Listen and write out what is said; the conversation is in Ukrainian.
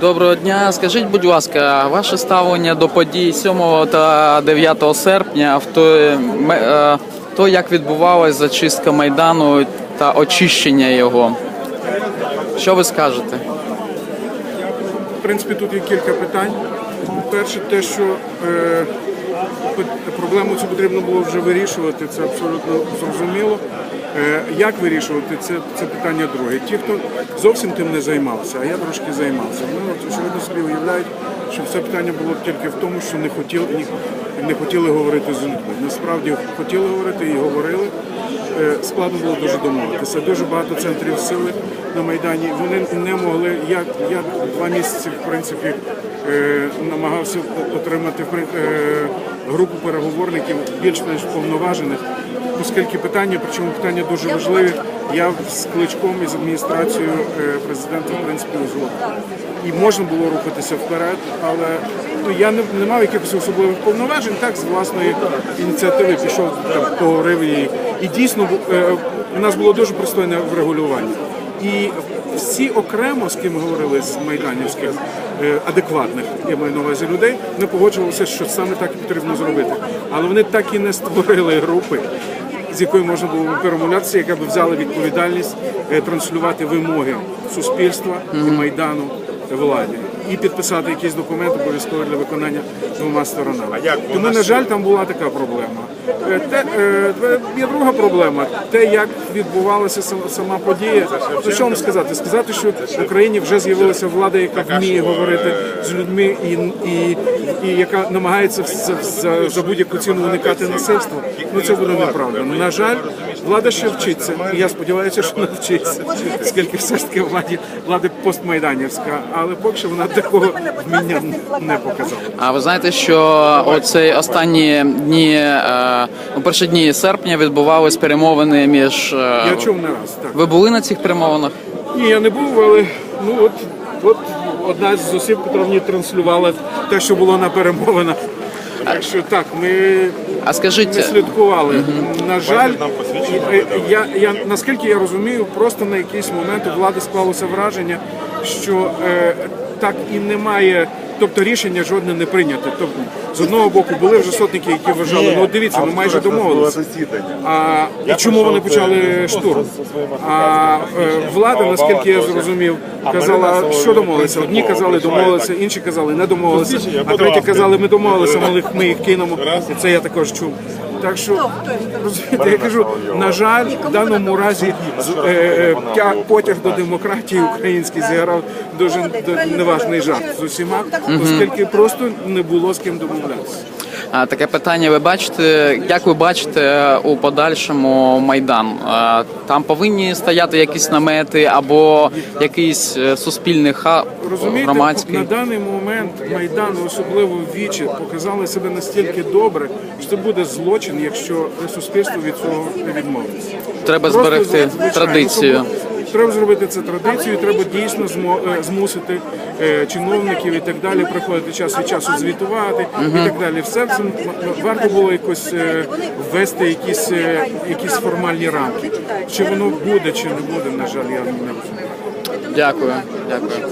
Доброго дня. Скажіть, будь ласка, ваше ставлення до подій 7 та 9 серпня в е, то, як відбувалась зачистка майдану та очищення його. Що ви скажете? В принципі, тут є кілька питань. Перше, те, що е, проблему цю потрібно було вже вирішувати, це абсолютно зрозуміло. Е, як вирішувати, це, це питання друге. Ті, хто зовсім тим не займався, а я трошки займався. Вони очевидно собі уявляють, що все питання було тільки в тому, що не хотіли, ні- не хотіли говорити з людьми. Насправді хотіли говорити і говорили. Е, Складно було дуже домовитися. Дуже багато центрів сили на Майдані. Вони не могли. Я, я два місяці, в принципі, е, намагався отримати групу переговорників більш-менш повноважених, оскільки питання, причому питання дуже важливі. Я з кличком і з адміністрацією е, президента, в принципі, узгодив. І можна було рухатися вперед, але ну, я не, не мав якихось особливих повноважень. Так, з власної ініціативи пішов, там, поговорив її. І дійсно е, у нас було дуже пристойне врегулювання. І всі окремо, з ким говорили з майданівських е, адекватних, я маю на увазі людей, не погоджувалися, що саме так і потрібно зробити. Але вони так і не створили групи, з якою можна було б перемовлятися, яка б взяла відповідальність е, транслювати вимоги суспільства і майдану владі. І підписати якийсь документ обов'язково для виконання двома сторонами. Тому, на жаль, там була така проблема. Е, Те, е, є друга проблема те, як відбувалася сама- подія. Ну, що вам сказати? Сказати, що в Україні вже з'явилася влада, яка вміє говорити з людьми і, і, і яка намагається за, за, будь-яку ціну уникати насильства. Ну це буде неправда. На жаль, влада ще вчиться. І я сподіваюся, що вона вчиться, оскільки все ж таки владі влада постмайданівська, але поки що вона такого вміння не показала. А ви знаєте, що оці останні дні, е, ну, перші дні серпня відбувались перемовини між. е, Я чув не раз так. Ви були на цих перемовинах? Ні, я не був, але ну от, от одна з осіб, яка мені транслювала те, що було на перемовинах. Так що так, ми А скажіть, не слідкували. На жаль, і- я, я наскільки я розумію, просто на якийсь момент у влади склалося враження, що е, так і немає. Тобто рішення жодне не прийняте. Тобто, з одного боку були вже сотники, які вважали, ну дивіться, ми майже домовилися. А і чому вони почали штурм? А е, влада, наскільки я зрозумів, казала, що домовилися. Одні казали, домовилися, інші казали, не домовилися, а треті казали, ми домовилися, ми їх кинемо. І це я також чув. Так що розумієте, я кажу, на жаль, в даному разі е, е, тя- потяг до демократії український зіграв дуже неважний жарт з усіма, оскільки просто не було з ким домовлятися. Таке питання. Ви бачите, як ви бачите у подальшому майдан? Там повинні стояти якісь намети або якийсь е, суспільний хаб громадський. на даний момент Майдан, особливо вічі, показали себе настільки добре, що це буде злочин, якщо суспільство від цього не відмовиться. Треба Просто, зберегти традицію. Треба зробити це традицією, треба дійсно е, змусити е, чиновників і так далі приходити час від часу звітувати і так далі. Все це варто було якось е, ввести якісь, якісь формальні рамки. Чи воно буде, чи не буде, на жаль, я не розумію. Дякую. Дякую.